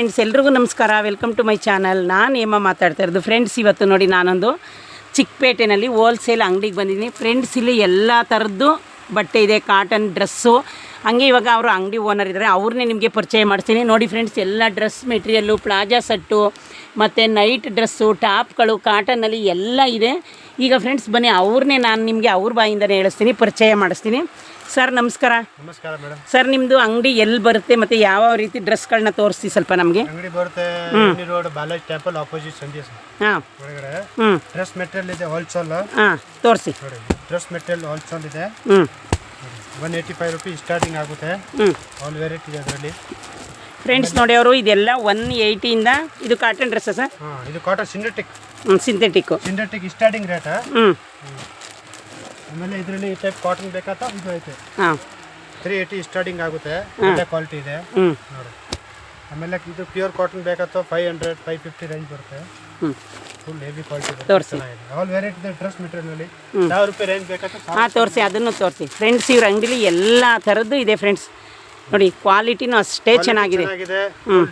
Friends ಎಲ್ರಿಗೂ ನಮಸ್ಕಾರ. Welcome to my channel ನಾನು ಏಮ ಮಾತಾಡ್ತಾ ಇರೋದು. ಫ್ರೆಂಡ್ಸ್ ಇವತ್ತು ನೋಡಿ ನಾನೊಂದು ಚಿಕ್ಕಪೇಟೆಯಲ್ಲಿ ಹೋಲ್ಸೇಲ್ ಅಂಗಡಿಗೆ ಬಂದಿದ್ದೀನಿ. ಫ್ರೆಂಡ್ಸ್ ಇಲ್ಲಿ ಎಲ್ಲ ಥರದ್ದು ಬಟ್ಟೆ ಇದೆ ಕಾಟನ್ ಡ್ರೆಸ್ಸು ಹಂಗೆ ಇವಾಗ ಅವರು ಅಂಗಡಿ ಓನರ್ ಇದ್ದಾರೆ ಅವ್ರನ್ನೇ ನಿಮಗೆ ಪರಿಚಯ ಮಾಡ್ತೀನಿ ನೋಡಿ ಫ್ರೆಂಡ್ಸ್ ಎಲ್ಲ ಡ್ರೆಸ್ ಮೆಟೀರಿಯಲ್ಲು ಪ್ಲಾಜಾ ಸೆಟ್ಟು, ಮತ್ತು ನೈಟ್ ಡ್ರೆಸ್ಸು ಟಾಪ್ಗಳು ಕಾಟನ್ನಲ್ಲಿ ಎಲ್ಲ ಇದೆ. ಈಗ ಫ್ರೆಂಡ್ಸ್ ಬನ್ನಿ ಅವ್ರನ್ನೇ ನಾನು ನಿಮಗೆ ಅವ್ರ ಬಾಯಿಂದನೇ ಹೇಳಿಸ್ತೀನಿ, ಪರಿಚಯ ಮಾಡಿಸ್ತೀನಿ. ಸರ್ ನಮಸ್ಕಾರ. ನಮಸ್ಕಾರ ಮೇಡಮ್. ಸರ್ ನಿಮ್ಮದು ಅಂಗಡಿ ಎಲ್ಲಿ ಬರುತ್ತೆ ಮತ್ತು ಯಾವ ರೀತಿ ಡ್ರೆಸ್ಗಳನ್ನ ತೋರಿಸಿ ಸ್ವಲ್ಪ ನಮಗೆ? ಅಂಗಡಿ ಬರುತ್ತೆ ರೋಡ್ ಬಾಲಾಜಿ ಟೆಂಪಲ್ ಆಪೋಸಿಟ್ ಸಂಜೆ ಹಾಂ. ಒಳಗಡೆ ಹ್ಞೂ ಡ್ರೆಸ್ ಮೆಟೀರಿಯಲ್ ಇದೆ ಹೋಲ್ಸೇಲ್ ಹಾಂ ತೋರಿಸಿ. ನೋಡಿ ಡ್ರೆಸ್ ಮೆಟೀರಿಯಲ್ ಹೋಲ್ಸೇಲ್ ಇದೆ. ಹ್ಞೂ one eighty five rupees starting ಆಗುತ್ತೆ. ಹ್ಞೂ ಆಲ್ ವೆರೈಟಿ ಇದೆ ಅದರಲ್ಲಿ. ಫ್ರೆಂಡ್ಸ್ ನೋಡಿ ಅವರು ಇದೆಲ್ಲ ಒನ್ ಏಯ್ಟಿಯಿಂದ ಇದು ಕಾಟನ್ ಡ್ರೆಸ್ಸಾ ಸರ್? ಹಾಂ ಇದು ಕಾಟನ್ ಸಿಂಥೆಟಿಕ್ ಹ್ಞೂ ಸಿಂಥೆಟಿಕ್ ಸಿಂಥೆಟಿಕ್ ಸ್ಟಾರ್ಟಿಂಗ್ ರೇಟ್ ಹ್ಞೂ ಆಮೇಲೆ ಇದರಲ್ಲಿ ಈ ಟೈಪ್ ಕಾಟನ್ ಬೇಕಾತ ಇದು ಐತೆ. ಹಾಂ. ತ್ರೀ ಏಯ್ಟಿ ಸ್ಟಾರ್ಟಿಂಗ್ ಆಗುತ್ತೆ. ಒಳ್ಳೆ ಕ್ವಾಲಿಟಿ ಇದೆ. ಹ್ಞೂ ನೋಡಿ. ಆಮೇಲೆ ಇದು pure cotton ಬೇಕಾತ five hundred five fifty range ಬರುತ್ತೆ. ಹ್ಞೂ ಫುಲ್ ಹೆವಿ ಕ್ವಾಲಿಟಿ ತೋರಿಸಿ. ಆಲ್ ವೆರೈಟಿ ಇದೆ ಡ್ರೆಸ್ ಮೆಟೀರಿಯಲ್ ಸಾವಿರ ರೂಪಾಯಿ ರೇಂಜ್ ಬೇಕಾ ಹಾಂ ತೋರಿಸಿ. ಅದನ್ನು ತೋರಿಸಿ. ಫ್ರೆಂಡ್ಸ್ ಇವ್ರ ಅಂಗಡಿಲಿ ಎಲ್ಲ ಥರದ್ದು ಇದೆ ಫ್ರೆಂಡ್ಸ್ ನೋಡಿ ಕ್ವಾಲಿಟಿನೂ ಅಷ್ಟೇ ಚೆನ್ನಾಗಿದೆ.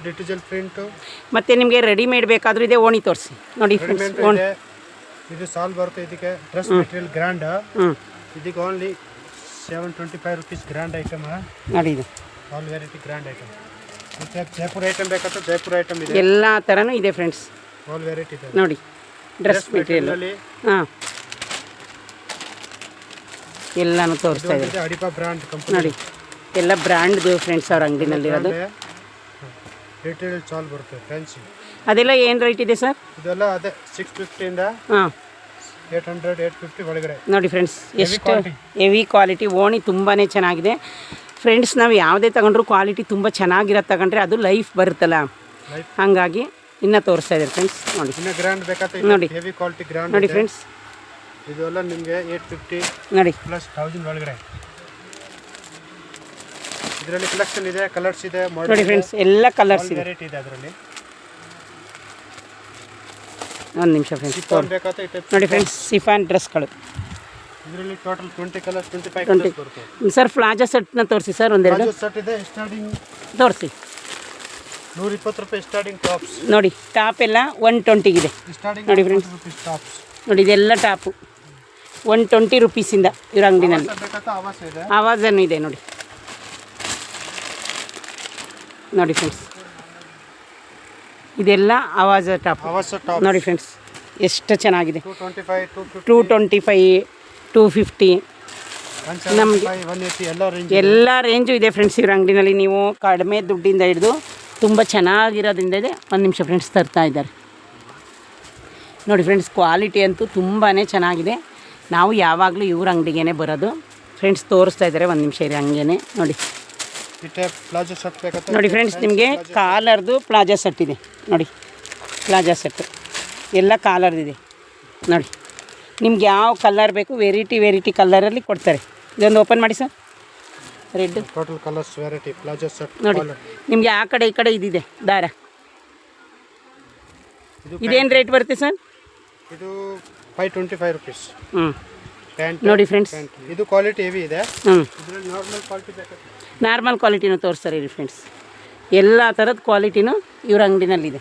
ಡಿಜಿಟಲ್ ಪ್ರಿಂಟು ಮತ್ತು ನಿಮಗೆ ರೆಡಿಮೇಡ್ ಬೇಕಾದರೂ ಇದೆ ಓಣಿ ತೋರಿಸಿ. ನೋಡಿ ಫ್ರೆಂಡ್ಸ್ ಓಣಿ. ಇದೆ ಸಾಲ್ ಬರುತ್ತೆ. ಇದಕ್ಕೆ ಡ್ರೆಸ್ ಮೆಟೀರಿಯಲ್ ಗ್ರ್ಯಾಂಡ್. ಇದಕ್ಕೆ only seven twenty five rupees grand item ನೋಡಿ ಇದು. ಆಲ್ ವೆರೈಟಿ ಗ್ರ್ಯಾಂಡ್ ಐಟಮ್ ಮತ್ತೆ ಜೈಪುರ್ ಐಟಮ್ ಬೇಕಾದ್ರೆ ಜೈಪುರ ಐಟಮ್ ಇದೆ. ಎಲ್ಲ ಥರನೂ ಇದೆ ಫ್ರೆಂಡ್ಸ್ ಆಲ್ ವೆರೈಟಿ ಇದೆ. ನೋಡಿ ಡ್ರೆಸ್ ಮೆಟೀರಿಯಲ್ ಹಾಂ. ಎಲ್ಲಾನು ತೋರಿಸ್ತಾ ಇದೆ ಅಡಿಪ ಬ್ರ್ಯಾಂಡ್ ಕಂಪನಿ ನೋಡಿ ಎಲ್ಲ ಬ್ರ್ಯಾಂಡ್ದು ಫ್ರೆಂಡ್ಸ್ ಅವ್ರ ಅಂಗಡಿನಲ್ಲಿರೋದು ರಿಟೇಲ್ ಸಾಲ್ ಬರುತ್ತೆ ಫ್ಯಾನ್ಸಿ ಅದೆಲ್ಲ ಏನು ರೇಟ್ ಇದೆ ಸರ್ ಇದೆಲ್ಲ ಅದೇ ಸಿಕ್ಸ್ ಫಿಫ್ಟಿಯಿಂದ ಹಾಂ. ಏಟ್ ಹಂಡ್ರೆಡ್ ಏಟ್ ಫಿಫ್ಟಿ ಒಳಗಡೆ. ನೋಡಿ ಫ್ರೆಂಡ್ಸ್ ಎಷ್ಟು ಹೆವಿ ಕ್ವಾಲಿಟಿ ಓಣಿ ತುಂಬಾ ಚೆನ್ನಾಗಿದೆ. ಫ್ರೆಂಡ್ಸ್ ನಾವು ಯಾವುದೇ ತಗೊಂಡ್ರು ಕ್ವಾಲಿಟಿ ತುಂಬ ಚೆನ್ನಾಗಿರೋದು ತಗೊಂಡ್ರೆ ಅದು ಲೈಫ್ ಬರುತ್ತಲ್ಲ. ಹಾಗಾಗಿ ಇನ್ನೂ ತೋರಿಸ್ತಾ ಇದ್ದಾರೆ ಫ್ರೆಂಡ್ಸ್ ನೋಡಿ. ಇನ್ನು ಗ್ರ್ಯಾಂಡ್ ಬೇಕಾದ್ರೆ ನೋಡಿ. ಹೆವಿ ಕ್ವಾಲಿಟಿ ಗ್ರ್ಯಾಂಡ್ ನೋಡಿ ಫ್ರೆಂಡ್ಸ್ ಇದೆಲ್ಲ ನಿಮಗೆ ಏಟ್ ಫಿಫ್ಟಿ ನೋಡಿ. ಪ್ಲಸ್ ತೌಸಂಡ್ ಒಳಗಡೆ. ಇದರಲ್ಲಿ ಕಲೆಕ್ಷನ್ ಇದೆ ಕಲರ್ಸ್ ಇದೆ ನೋಡಿ ಫ್ರೆಂಡ್ಸ್ ಎಲ್ಲ ಕಲರ್ಸ್ ಇದೆ. ವೆರೈಟಿ ಇದೆ ಅದರಲ್ಲಿ. ಒಂದು ನಿಮಿಷ ಫ್ರೆಂಡ್ಸ್ ನೋಡಿ ಫ್ರೆಂಡ್ಸ್ ಸಿಫಾನ್ ಡ್ರೆಸ್ಗಳು ಇದರಲ್ಲಿ total twenty colours twenty five twenty colours ಬರುತ್ತೆ. ಸರ್ ಪ್ಲಾಜಾ ಸೆಟ್ನ ತೋರಿಸಿ ಸರ್ ಒಂದೆರಡು. ಸೆಟ್ ಇದೆ ಸ್ಟಾರ್ಟಿಂಗ್ ತೋರಿಸಿ. ನೂರ ಇಪ್ಪತ್ತು ರೂಪಾಯಿ ಸ್ಟಾರ್ಟಿಂಗ್ ಟಾಪ್ಸ್ ನೋಡಿ ಟಾಪ್ ಎಲ್ಲ ಒನ್ ಟ್ವೆಂಟಿಗಿದೆ ನೋಡಿ ಫ್ರೆಂಡ್ಸ್ ಟಾಪ್ಸ್ ನೋಡಿ ಇದೆಲ್ಲ ಟಾಪು ಒನ್ ಟ್ವೆಂಟಿ ರುಪೀಸಿಂದ ಇವ್ರ ಅಂಗಡಿನಲ್ಲಿ. ಆವಾಜನ್ನು ಇದೆ. ನೋಡಿ. ನೋಡಿ ಫ್ರೆಂಡ್ಸ್ ಇದೆಲ್ಲ ಆವಾಜ್ ಟಾಪ್. ನೋಡಿ ಫ್ರೆಂಡ್ಸ್ ಎಷ್ಟು ಚೆನ್ನಾಗಿದೆ. Two twenty five two fifty range ಎಲ್ಲ ರೇಂಜು ಇದೆ. ಫ್ರೆಂಡ್ಸ್ ಇವ್ರ ಅಂಗಡಿನಲ್ಲಿ. ನೀವು ಕಡಿಮೆ ದುಡ್ಡಿಂದ ಹಿಡಿದು ತುಂಬ ಚೆನ್ನಾಗಿರೋದ್ರಿಂದ ಇದೆ. ಒಂದು ನಿಮಿಷ ಫ್ರೆಂಡ್ಸ್ ತರ್ತಾ ಇದ್ದಾರೆ. ನೋಡಿ ಫ್ರೆಂಡ್ಸ್ ಕ್ವಾಲಿಟಿ ಅಂತೂ ತುಂಬಾ ಚೆನ್ನಾಗಿದೆ. ನಾವು ಯಾವಾಗಲೂ ಇವ್ರ ಅಂಗಡಿಗೇ ಬರೋದು. ಫ್ರೆಂಡ್ಸ್ ತೋರಿಸ್ತಾ ಇದ್ದಾರೆ ಒಂದು ನಿಮಿಷ ಇರಿ ಹಂಗೇ ನೋಡಿ. ಈ ಟೈಪ್ ಪ್ಲಾಜೋ ಶರ್ಟ್ ಬೇಕಾದ್ರೆ ನೋಡಿ ಫ್ರೆಂಡ್ಸ್ ನಿಮಗೆ ಕಾಲರ್ದು ಪ್ಲಾಜಾ ಸೆಟ್ ಇದೆ. ನೋಡಿ ಪ್ಲಾಜಾ ಸೆಟ್. ಎಲ್ಲ ಕಾಲರ್ದಿದೆ. ನೋಡಿ ನಿಮ್ಗೆ ಯಾವ ಕಲರ್ ಬೇಕು ವೆರೈಟಿ ವೆರೈಟಿ ಕಲರಲ್ಲಿ ಕೊಡ್ತಾರೆ. ಇದೊಂದು ಓಪನ್ ಮಾಡಿ sir. Red total colours variety palazzo set ನೋಡಿ ನಿಮಗೆ ಆ ಕಡೆ ಈ ಕಡೆ ಇದಿದೆ ದಾರ. ಇದು ಇದೇನು ರೇಟ್ ಬರುತ್ತೆ ಸರ್? ಇದು ಫೈವ್ ಟ್ವೆಂಟಿ ಫೈವ್ ರುಪೀಸ್ ಹ್ಞೂ ನೋಡಿ ಫ್ರೆಂಡ್ಸ್ ಇದು ಕ್ವಾಲಿಟಿ ಹೆವಿ ಇದೆ. ಹ್ಞೂ ಇದರಲ್ಲಿ ನಾರ್ಮಲ್ ಕ್ವಾಲಿಟಿ ಬೇಕಾದ್ರೆ ನಾರ್ಮಲ್ ಕ್ವಾಲಿಟಿನೂ ತೋರಿಸ್ತಾರೆ ಇಲ್ಲಿ ಫ್ರೆಂಡ್ಸ್ ಎಲ್ಲ ಥರದ ಕ್ವಾಲಿಟಿನೂ ಇವ್ರ ಅಂಗಡಿನಲ್ಲಿದೆ.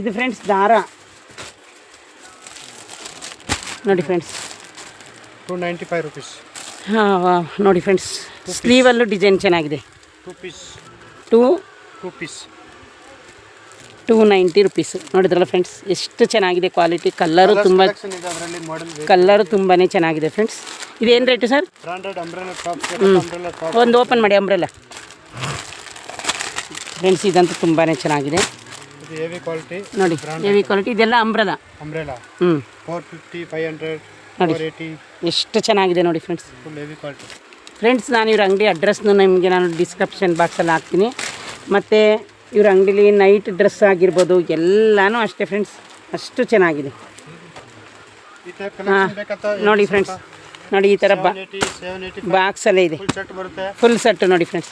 ಇದು ಫ್ರೆಂಡ್ಸ್ ದಾರ. ನೋಡಿ friends two ninety five rupees ಹಾಂ ನೋಡಿ ಫ್ರೆಂಡ್ಸ್ ಸ್ಲೀವಲ್ಲೂ ಡಿಸೈನ್ ಚೆನ್ನಾಗಿದೆ. Two piece two two piece two ninety rupees. ನೋಡಿದ್ರಲ್ಲ ಫ್ರೆಂಡ್ಸ್ ಎಷ್ಟು ಚೆನ್ನಾಗಿದೆ ಕ್ವಾಲಿಟಿ. ಕಲ್ಲರು ತುಂಬ ಕಲ್ಲರು ತುಂಬಾ ಚೆನ್ನಾಗಿದೆ ಫ್ರೆಂಡ್ಸ್. ಇದೇನು ರೇಟು ಸರ್? ಹ್ಞೂ ಒಂದು ಓಪನ್ ಮಾಡಿ ಅಂಬ್ರೆಲ್ಲ ಫ್ರೆಂಡ್ಸ್ ಇದಂತೂ ತುಂಬಾ ಚೆನ್ನಾಗಿದೆ. ನೋಡಿ ಹೆವಿ ಕ್ವಾಲಿಟಿ ಇದೆಲ್ಲ ಅಂಬ್ರೆಲ್ಲ ಅಂಬ್ರೆಲಾ ಹ್ಞೂ ಫೋರ್ ಫಿಫ್ಟಿ ಫೈವ್ ಹಂಡ್ರೆಡ್ ನೋಡಿ. ಎಷ್ಟು ಚೆನ್ನಾಗಿದೆ ನೋಡಿ ಫ್ರೆಂಡ್ಸ್. ಫ್ರೆಂಡ್ಸ್ ನಾನು ಇವ್ರ ಅಂಗಡಿ ಅಡ್ರೆಸ್ನು ನಿಮಗೆ ನಾನು ಡಿಸ್ಕ್ರಿಪ್ಷನ್ ಬಾಕ್ಸಲ್ಲಿ ಹಾಕ್ತೀನಿ. ಮತ್ತು ಇವ್ರ ಅಂಗಡಿಲಿ ನೈಟ್ ಡ್ರೆಸ್ ಆಗಿರ್ಬೋದು ಎಲ್ಲನೂ ಅಷ್ಟೇ ಫ್ರೆಂಡ್ಸ್ ಅಷ್ಟು ಚೆನ್ನಾಗಿದೆ. ಹಾಂ. ನೋಡಿ ಫ್ರೆಂಡ್ಸ್ ನೋಡಿ ಈ ಥರ ಬಾ ಬಾಕ್ಸಲ್ಲೇ ಇದೆ. ಫುಲ್ ಸೆಟ್ ನೋಡಿ ಫ್ರೆಂಡ್ಸ್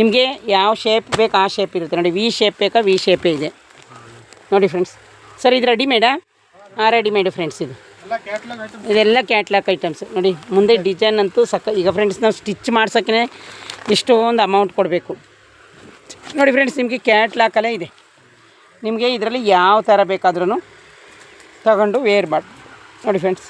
ನಿಮಗೆ ಯಾವ ಶೇಪ್ ಬೇಕು ಆ ಶೇಪ್ ಇರುತ್ತೆ. ನೋಡಿ ವಿ ಶೇಪ್ ಬೇಕಾ ವಿ ಶೇಪೇ ಇದೆ. ನೋಡಿ ಫ್ರೆಂಡ್ಸ್ ಸರ್ ಇದು ರೆಡಿಮೇಡಾ ಹಾಂ ರೆಡಿಮೇಡ್ ಫ್ರೆಂಡ್ಸ್ ಇದು. ಇದೆಲ್ಲ ಕ್ಯಾಟ್ಲಾಗ್ ಐಟಮ್ ಇದೆಲ್ಲ ಕ್ಯಾಟ್ಲಾಕ್ ಐಟಮ್ಸ್ ನೋಡಿ ಮುಂದೆ ಡಿಸೈನ್ ಅಂತೂ ಸಕ್ಕ ಈಗ ಫ್ರೆಂಡ್ಸ್ ನಾವು ಸ್ಟಿಚ್ ಮಾಡ್ಸೋಕ್ಕೆ ಎಷ್ಟೊಂದು ಅಮೌಂಟ್ ಕೊಡಬೇಕು. ನೋಡಿ ಫ್ರೆಂಡ್ಸ್ ನಿಮಗೆ ಕ್ಯಾಟ್ಲಾಕಲ್ಲೇ ಇದೆ. ನಿಮಗೆ ಇದರಲ್ಲಿ ಯಾವ ಥರ ಬೇಕಾದ್ರೂ ತಗೊಂಡು ವೇರ್ ಮಾಡಿ ನೋಡಿ ಫ್ರೆಂಡ್ಸ್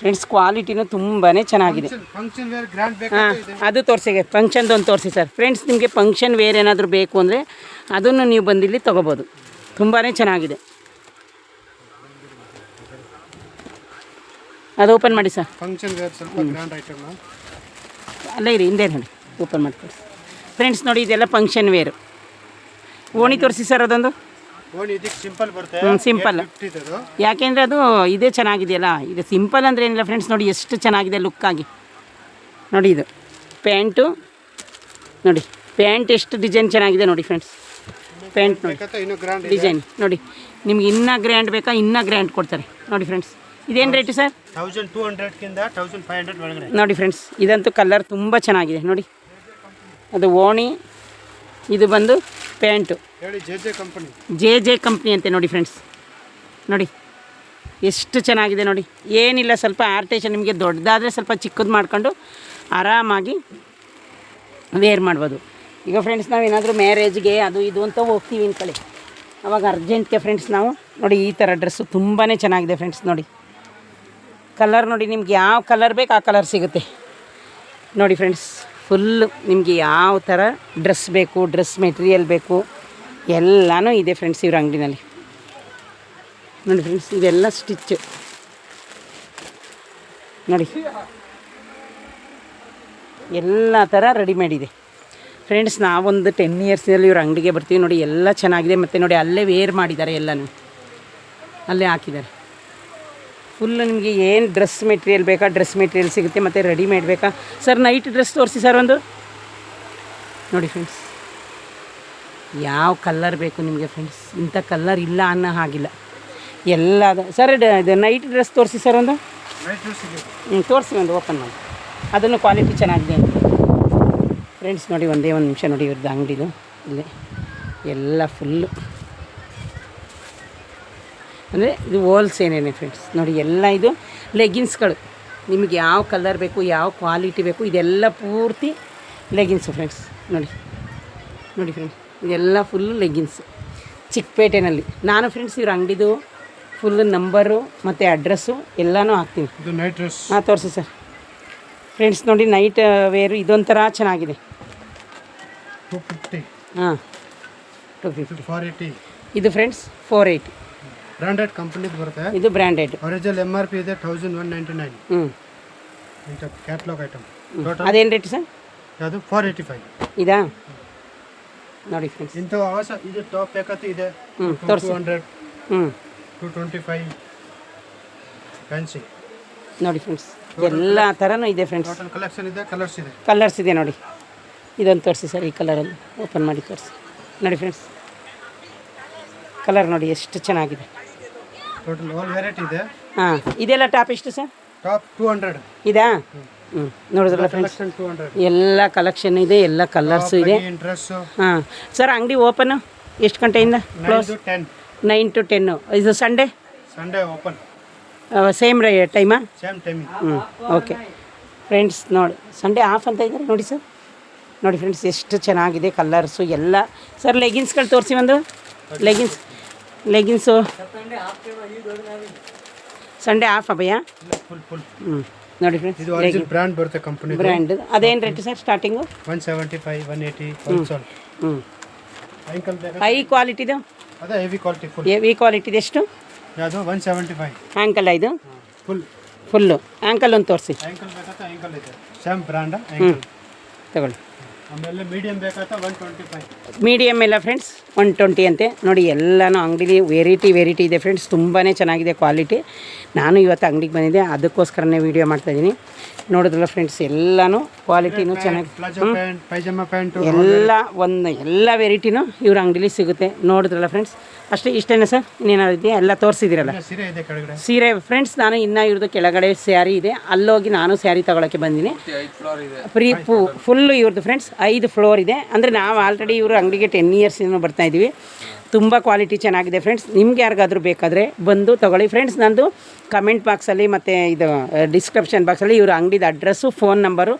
ಫ್ರೆಂಡ್ಸ್ ಕ್ವಾಲಿಟಿನೂ ತುಂಬಾ ಚೆನ್ನಾಗಿದೆ. ಫಂಕ್ಷನ್ ವೇರ್ ಗ್ರ್ಯಾಂಡ್ ಹಾಂ ಅದು ತೋರಿಸಿಗೆ ಫಂಕ್ಷನ್ದು ಒಂದು ತೋರಿಸಿ ಸರ್ ಫ್ರೆಂಡ್ಸ್ ನಿಮಗೆ ಫಂಕ್ಷನ್ ವೇರ್ ಏನಾದರೂ ಬೇಕು ಅಂದರೆ ಅದನ್ನು ನೀವು ಬಂದಿಲ್ಲಿ ತೊಗೋಬೋದು. ತುಂಬಾ ಚೆನ್ನಾಗಿದೆ. ಅದು ಓಪನ್ ಮಾಡಿ ಸರ್ ಫಂಕ್ಷನ್ ವೇರ್ ಸ್ವಲ್ಪ ಗ್ರ್ಯಾಂಡ್ ಐಟಮ್ ಅಲ್ಲೇ ಇರಿ ಹಿಂದೆ ನೋಡಿ. ಓಪನ್ ಮಾಡಿ ತೋರಿಸಿ ಫ್ರೆಂಡ್ಸ್ ನೋಡಿ ಇದೆಲ್ಲ ಫಂಕ್ಷನ್ ವೇರು ಓಣಿ ತೋರಿಸಿ ಸರ್ ಅದೊಂದು. ಸಿಂಪಲ್ ಬರುತ್ತೆ. ಸಿಂಪಲ್ ಯಾಕೆಂದರೆ ಅದು ಇದೇ ಚೆನ್ನಾಗಿದೆಯಲ್ಲ. ಇದು ಸಿಂಪಲ್ ಅಂದರೆ ಏನಿಲ್ಲ ಫ್ರೆಂಡ್ಸ್ ನೋಡಿ ಎಷ್ಟು ಚೆನ್ನಾಗಿದೆ ಲುಕ್ಕಾಗಿ ನೋಡಿ ಇದು. ಪ್ಯಾಂಟು ನೋಡಿ ಪ್ಯಾಂಟ್ ಎಷ್ಟು ಡಿಸೈನ್ ಚೆನ್ನಾಗಿದೆ ನೋಡಿ ಫ್ರೆಂಡ್ಸ್ ಪ್ಯಾಂಟ್ ನೋಡಿ. ಡಿಸೈನ್ ನೋಡಿ. ನಿಮ್ಗೆ ಇನ್ನೂ ಗ್ರ್ಯಾಂಡ್ ಬೇಕಾ ಇನ್ನೂ ಗ್ರ್ಯಾಂಡ್ ಕೊಡ್ತಾರೆ. ನೋಡಿ ಫ್ರೆಂಡ್ಸ್ ಇದೇನು rate sir thousand two thousand five hundred ನೋಡಿ ಫ್ರೆಂಡ್ಸ್ ಇದಂತೂ ಕಲರ್ ತುಂಬ ಚೆನ್ನಾಗಿದೆ. ನೋಡಿ. ಅದು ಓಣಿ ಇದು ಬಂದು ಪ್ಯಾಂಟು. ಹೇಳಿ J J company. J J company ಅಂತೆ ನೋಡಿ ಫ್ರೆಂಡ್ಸ್. ನೋಡಿ ಎಷ್ಟು ಚೆನ್ನಾಗಿದೆ ನೋಡಿ. ಏನಿಲ್ಲ ಸ್ವಲ್ಪ ಆರ್ಟೇಷನ್ ನಿಮಗೆ ದೊಡ್ಡದಾದರೆ ಸ್ವಲ್ಪ ಚಿಕ್ಕದು ಮಾಡ್ಕೊಂಡು ಆರಾಮಾಗಿ ವೇರ್ ಮಾಡ್ಬೋದು. ಈಗ ಫ್ರೆಂಡ್ಸ್ ನಾವು ಏನಾದರೂ ಮ್ಯಾರೇಜ್ಗೆ ಅದು ಇದು ಅಂತ ಹೋಗ್ತೀವಿ ಅಂದ್ಕೊಳ್ಳಿ ಅವಾಗ ಅರ್ಜೆಂಟ್ಗೆ ಫ್ರೆಂಡ್ಸ್ ನಾವು ನೋಡಿ ಈ ಥರ ಡ್ರೆಸ್ಸು ತುಂಬಾ ಚೆನ್ನಾಗಿದೆ ಫ್ರೆಂಡ್ಸ್ ನೋಡಿ. ಕಲರ್ ನೋಡಿ ನಿಮ್ಗೆ ಯಾವ ಕಲರ್ ಬೇಕು ಆ ಕಲರ್ ಸಿಗುತ್ತೆ. ನೋಡಿ ಫ್ರೆಂಡ್ಸ್. ಫುಲ್ಲು ನಿಮಗೆ ಯಾವ ಥರ ಡ್ರೆಸ್ ಬೇಕು, ಡ್ರೆಸ್ ಮೆಟೀರಿಯಲ್ ಬೇಕು, ಎಲ್ಲನೂ ಇದೆ ಫ್ರೆಂಡ್ಸ್ ಇವ್ರ ಅಂಗಡಿನಲ್ಲಿ. ನೋಡಿ ಫ್ರೆಂಡ್ಸ್ ಇದೆಲ್ಲ ಸ್ಟಿಚ್ ನೋಡಿ. ಎಲ್ಲ ಥರ ರೆಡಿಮೇಡ್ ಇದೆ. ಫ್ರೆಂಡ್ಸ್ ನಾವೊಂದು ಟೆನ್ ಇಯರ್ಸ್ನಲ್ಲಿ ಇವ್ರ ಅಂಗಡಿಗೆ ಬರ್ತೀವಿ ನೋಡಿ, ಎಲ್ಲ ಚೆನ್ನಾಗಿದೆ. ಮತ್ತು ನೋಡಿ, ಅಲ್ಲೇ ವೇರ್ ಮಾಡಿದ್ದಾರೆ ಎಲ್ಲನೂ. ಅಲ್ಲೇ ಹಾಕಿದ್ದಾರೆ. ಫುಲ್ಲು ನಿಮಗೆ ಏನು ಡ್ರೆಸ್ ಮೆಟೀರಿಯಲ್ ಬೇಕಾ ಡ್ರೆಸ್ ಮೆಟೀರಿಯಲ್ ಸಿಗುತ್ತೆ ಮತ್ತು ರೆಡಿಮೇಡ್ ಬೇಕಾ? ಸರ್ ನೈಟ್ ಡ್ರೆಸ್ ತೋರಿಸಿ ಸರ್ ಒಂದು. ನೋಡಿ ಫ್ರೆಂಡ್ಸ್ ಯಾವ ಕಲ್ಲರ್ ಬೇಕು ನಿಮಗೆ ಫ್ರೆಂಡ್ಸ್ ಇಂಥ ಕಲ್ಲರ್ ಇಲ್ಲ ಅನ್ನೋ ಹಾಗಿಲ್ಲ. ಎಲ್ಲ ಅದು ಸರ್ ಇದು- ನೈಟ್ ಡ್ರೆಸ್ ತೋರಿಸಿ ಸರ್ ಒಂದು. ನೈಟ್ ಡ್ರೆಸ್ ಇದೆ ಹ್ಞೂ ತೋರಿಸಿ ಒಂದು ಓಪನ್ ಮಾಡಿ. ಅದನ್ನು ಕ್ವಾಲಿಟಿ ಚೆನ್ನಾಗಿದೆ ಅಂತ. ಫ್ರೆಂಡ್ಸ್ ನೋಡಿ ಒಂದೇ ಒಂದು ನಿಮಿಷ ನೋಡಿ ಇವ್ರದ್ದು ಅಂಗಡಿದು. ಇಲ್ಲಿ ಎಲ್ಲ ಫುಲ್ಲು ಅಂದರೆ ಇದು ಹೋಲ್ಸೇನೇನೆ ಫ್ರೆಂಡ್ಸ್ ನೋಡಿ ಎಲ್ಲ ಇದು ಲೆಗಿನ್ಸ್ಗಳು ನಿಮಗೆ ಯಾವ ಕಲರ್ ಬೇಕು ಯಾವ ಕ್ವಾಲಿಟಿ ಬೇಕು ಇದೆಲ್ಲ ಪೂರ್ತಿ ಲೆಗಿನ್ಸು ಫ್ರೆಂಡ್ಸ್ ನೋಡಿ ನೋಡಿ ಫ್ರೆಂಡ್ಸ್ ಇದೆಲ್ಲ ಫುಲ್ ಲೆಗಿನ್ಸ್ ಚಿಕ್ಕಪೇಟೆನಲ್ಲಿ. ನಾನು ಫ್ರೆಂಡ್ಸ್ ಇವ್ರ ಅಂಗಡಿದು ಫುಲ್ ನಂಬರು ಮತ್ತು ಅಡ್ರೆಸ್ಸು ಎಲ್ಲನೂ ಹಾಕ್ತೀನಿ. ಇದು ನೈಟ್ ಡ್ರೆಸ್ ಹಾಂ ತೋರಿಸಿ ಸರ್ ಫ್ರೆಂಡ್ಸ್ ನೋಡಿ ನೈಟ್ ವೇರು ಇದೊಂಥರ ಚೆನ್ನಾಗಿದೆ. ಹಾಂ ಟು ಫಿಫ್ಟಿ ಫೋರ್ ಏಯ್ಟಿ ಇದು ಫ್ರೆಂಡ್ಸ್ ಫೋರ್ ಏಯ್ಟಿ ಬ್ರಾಂಡೆಡ್ ಕಂಪನಿದು ಬರುತ್ತೆ. ಇದು branded original M R P ಇದೆ ತೌಸಂಡ್ ಒನ್ ನೈಂಟಿ ನೈನ್ ಹ್ಞೂ ಇಂಥ ಕ್ಯಾಟ್ಲಾಗ್ ಐಟಮ್ ಟೋಟಲ್ ಅದೇನು ರೇಟ್ ಸರ್? ಅದು ಫೋರ್ ಏಯ್ಟಿ ಫೈವ್ ಇದಾ? ನೋಡಿ ಫ್ರೆಂಡ್ಸ್ ಇಂಥ ಹೊಸ ಇದು ಟಾಪ್ ಬೇಕಾದ್ರೆ ಇದೆ. ಟೂ ಹಂಡ್ರೆಡ್ ಹ್ಞೂ ಟೂ ಟ್ವೆಂಟಿ ಫೈವ್ ಫ್ಯಾನ್ಸಿ ನೋಡಿ ಫ್ರೆಂಡ್ಸ್ ಎಲ್ಲ ಥರನೂ ಇದೆ ಫ್ರೆಂಡ್ಸ್ ಟೋಟಲ್ ಕಲೆಕ್ಷನ್ ಇದೆ ಕಲರ್ಸ್ ಇದೆ. ಕಲರ್ಸ್ ಇದೆ ನೋಡಿ. ಇದೊಂದು ತೋರಿಸಿ ಸರ್ ಈ ಕಲರಲ್ಲಿ ಓಪನ್ ಮಾಡಿ ತೋರಿಸಿ. ನೋಡಿ ಫ್ರೆಂಡ್ಸ್ ಕಲರ್ ನೋಡಿ ಎಷ್ಟು ಚೆನ್ನಾಗಿದೆ. ಟೋಟಲ್ ಆಲ್ ವೆರೈಟಿ ಇದೆ. ಹಾಂ ಇದೆಲ್ಲ ಟಾಪ್ ಎಷ್ಟು ಸರ್? ಟಾಪ್ ಟೂ ಹಂಡ್ರೆಡ್ ಇದಾ? ಹ್ಞೂ ನೋಡಿದ್ರಲ್ಲ ಫ್ರೆಂಡ್ಸ್ ಎಲ್ಲ ಕಲೆಕ್ಷನ್ ಇದೆ ಎಲ್ಲ ಕಲರ್ಸು ಇದೆ. ಹಾಂ ಸರ್ ಅಂಗಡಿ ಓಪನ್ ಎಷ್ಟು ಗಂಟೆಯಿಂದ ಕ್ಲೋಸ್ ನೈನ್ ಟು ಟೆನ್ನು ಇದು ಸಂಡೇ ಸಂಡೇ ಓಪನ್ ಸೇಮ್ ರೈ ಟೈಮಾ ಸೇಮ್ ಟೈಮಿಂಗ್ ಹ್ಞೂ ಓಕೆ ಫ್ರೆಂಡ್ಸ್ ನೋಡಿ ಸಂಡೇ ಆಫ್ ಅಂತ ಇದ್ದಾರೆ ನೋಡಿ ಸರ್ ನೋಡಿ ಫ್ರೆಂಡ್ಸ್ ಎಷ್ಟು ಚೆನ್ನಾಗಿದೆ ಕಲರ್ಸು ಎಲ್ಲ. ಸರ್ ಲೆಗಿನ್ಸ್ಗಳು ತೋರಿಸಿ ಒಂದು. Leggings leggings Sunday off full ಹ್ಞೂ ನೋಡಿ ಫ್ರೆಂಡ್ಸ್ ಬ್ರ್ಯಾಂಡ್ ಬರುತ್ತೆ ಕಂಪನಿ ಬ್ರ್ಯಾಂಡ್ ಅದೇನು rate sir starting one seventy five one eighty ಹ್ಞೂ ಹೈ ಕ್ವಾಲಿಟಿದು ಅದೇ ಹೆವಿ ಕ್ವಾಲಿಟಿ ಫುಲ್ ಕ್ವಾಲಿಟಿದು ಎಷ್ಟು? ಯಾವುದು? ಒನ್ ಸೆವೆಂಟಿ ಫೈವ್ ಆ್ಯಂಕಲ್ ಇದು? ಫುಲ್ ಫುಲ್ಲು ಆ್ಯಂಕಲ್ ಒಂದು ತೋರಿಸಿ. ಆ್ಯಂಕಲ್ ಬೇಕಾದ್ರೆ ಆ್ಯಂಕಲ್ ಇದೆ. ಸೇಮ್ ಬ್ರ್ಯಾಂಡ್ ಹ್ಞೂ ತಗೊಳ್ಳಿ. ಆಮೇಲೆ ಮೀಡಿಯಮ್ ಬೇಕಾದ್ರೆ ಒನ್ ಟ್ವೆಂಟಿ ಫೈವ್ ಮೀಡಿಯಮ್ ಎಲ್ಲ ಫ್ರೆಂಡ್ಸ್ ಒನ್ ಟ್ವೆಂಟಿ ಅಂತೆ. ನೋಡಿ ಎಲ್ಲನೂ ಅಂಗಡಿಲಿ ವೆರೈಟಿ ವೆರೈಟಿ ಇದೆ ಫ್ರೆಂಡ್ಸ್ ತುಂಬಾ ಚೆನ್ನಾಗಿದೆ ಕ್ವಾಲಿಟಿ ನಾನು ಇವತ್ತು ಅಂಗಡಿಗೆ ಬಂದಿದ್ದೆ. ಅದಕ್ಕೋಸ್ಕರನೇ ವೀಡಿಯೋ ಮಾಡ್ತಾಯಿದ್ದೀನಿ ನೋಡಿದ್ರಲ್ಲ ಫ್ರೆಂಡ್ಸ್ ಎಲ್ಲನೂ ಕ್ವಾಲಿಟಿನೂ ಚೆನ್ನಾಗಿ ಎಲ್ಲ ಒಂದು ಎಲ್ಲ ವೆರೈಟಿನೂ ಇವ್ರ ಅಂಗಡಿಲಿ ಸಿಗುತ್ತೆ. ನೋಡಿದ್ರಲ್ಲ ಫ್ರೆಂಡ್ಸ್ ಅಷ್ಟೇ ಇಷ್ಟೇನಾ ಸರ್ ಇನ್ನೇನಾದ್ರು ಇದೆಯಾ? ಎಲ್ಲ ತೋರಿಸಿದಿರಲ್ಲ ಸೀರೆ ಇದೆ ಕೆಳಗಡೆ. ಸೀರೆ ಫ್ರೆಂಡ್ಸ್ ನಾನು ಇನ್ನೂ ಇವ್ರದ್ದು ಕೆಳಗಡೆ ಸ್ಯಾರಿ ಇದೆ. ಅಲ್ಲೋಗಿ ನಾನು ಸ್ಯಾರಿ ತಗೊಳಕ್ಕೆ ಬಂದಿನಿ. ಫ್ರೀ ಪು ಫುಲ್ಲು ಇವ್ರದ್ದು ಫ್ರೆಂಡ್ಸ್ ಐದು ಫ್ಲೋರ್ ಇದೆ. ಅಂದರೆ ನಾವು ಆಲ್ರೆಡಿ ಇವರು ಅಂಗಡಿಗೆ ಟೆನ್ ಇಯರ್ಸ್ ಏನೋ ಬರ್ತಾ ಇದ್ದೀವಿ. ತುಂಬ ಕ್ವಾಲಿಟಿ ಚೆನ್ನಾಗಿದೆ ಫ್ರೆಂಡ್ಸ್ ನಿಮ್ಗೆ ಯಾರಿಗಾದರೂ ಬೇಕಾದರೆ ಬಂದು ತೊಗೊಳ್ಳಿ. ಫ್ರೆಂಡ್ಸ್ ನಂದು ಕಮೆಂಟ್ ಬಾಕ್ಸಲ್ಲಿ ಮತ್ತು ಇದು ಡಿಸ್ಕ್ರಿಪ್ಷನ್ ಬಾಕ್ಸಲ್ಲಿ ಇವ್ರ ಅಂಗಡಿದ ಅಡ್ರೆಸ್ಸು ಫೋನ್ ನಂಬರು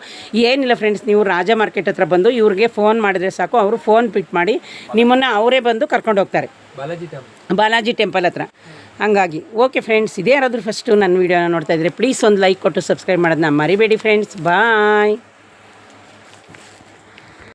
ಏನಿಲ್ಲ ಫ್ರೆಂಡ್ಸ್ ನೀವು ರಾಜ ಮಾರ್ಕೆಟ್ ಹತ್ರ ಬಂದು ಇವ್ರಿಗೆ ಫೋನ್ ಮಾಡಿದ್ರೆ ಸಾಕು. ಅವರು ಫೋನ್ ಪಿಟ್ ಮಾಡಿ ನಿಮ್ಮನ್ನು ಅವರೇ ಬಂದು ಕರ್ಕೊಂಡು ಹೋಗ್ತಾರೆ. ಬಾಲಾಜಿ ಟೆಂಪಲ್ ಬಾಲಾಜಿ ಟೆಂಪಲ್ ಹತ್ರ. ಹಂಗಾಗಿ ಓಕೆ ಫ್ರೆಂಡ್ಸ್ ಇದೇ ಯಾರಾದರೂ ಫಸ್ಟು ನನ್ನ ವೀಡಿಯೋನ ನೋಡ್ತಾ ಇದ್ದರೆ ಪ್ಲೀಸ್ ಒಂದು ಲೈಕ್ ಕೊಟ್ಟು ಸಬ್ಸ್ಕ್ರೈಬ್ ಮಾಡೋದನ್ನ ಮರಿಬೇಡಿ ಫ್ರೆಂಡ್ಸ್ ಬಾಯ್